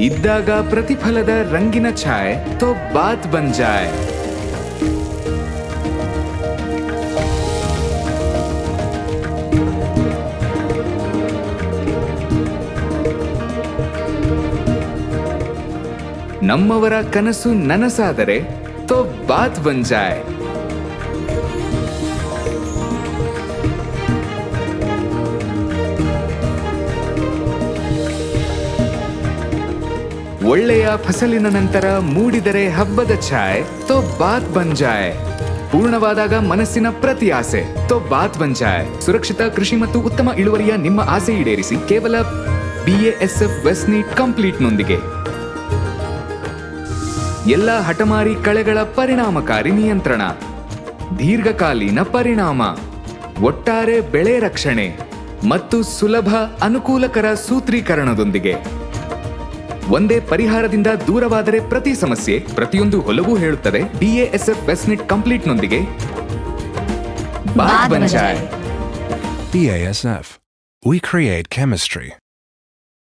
ಇದ್ದಾಗ ಪ್ರತಿಫಲದ ರಂಗಿನ ಛಾಯ್ ತೋ ಬಾತ್ ಬನ್ ಜಾಯ್. ನಮ್ಮವರ ಕನಸು ನನಸಾದರೆ ತೋ ಬಾತ್ ಬನ್ ಒಳ್ಳೆಯ ಫಸಲಿನ ನಂತರ ಮೂಡಿದರೆ ಹಬ್ಬದ ಛಾಯೆ ತೋ ಬಾತ್ ಬಂಜಾಯ್. ಜಾಯ್ ಪೂರ್ಣವಾದಾಗ ಮನಸ್ಸಿನ ಪ್ರತಿ ಆಸೆ ತೋ ಬಾತ್ ಬಂಜಾಯ್. ಸುರಕ್ಷಿತ ಕೃಷಿ ಮತ್ತು ಉತ್ತಮ ಇಳುವರಿಯ ನಿಮ್ಮ ಆಸೆ ಈಡೇರಿಸಿ ಕೇವಲ ಬಿಎಎಸ್ಎಫ್ ವೆಸ್ನೀಟ್ ಕಂಪ್ಲೀಟ್ ನೊಂದಿಗೆ. ಎಲ್ಲ ಹಠಮಾರಿ ಕಳೆಗಳ ಪರಿಣಾಮಕಾರಿ ನಿಯಂತ್ರಣ. ದೀರ್ಘಕಾಲೀನ ಪರಿಣಾಮ. ಒಟ್ಟಾರೆ ಬೆಳೆ ರಕ್ಷಣೆ ಮತ್ತು ಸುಲಭ ಅನುಕೂಲಕರ ಸೂತ್ರೀಕರಣದೊಂದಿಗೆ. ಒಂದೇ ಪರಿಹಾರದಿಂದ ದೂರವಾದರೆ ಪ್ರತಿ ಸಮಸ್ಯೆ ಪ್ರತಿಯೊಂದು ಒಲವು ಹೇಳುತ್ತದೆ ಡಿಎಎಸ್ಎಫ್ ವೆಸ್ನೆಟ್ ಕಂಪ್ಲೀಟ್ನೊಂದಿಗೆ ನೊಂದಿಗೆ. We create chemistry.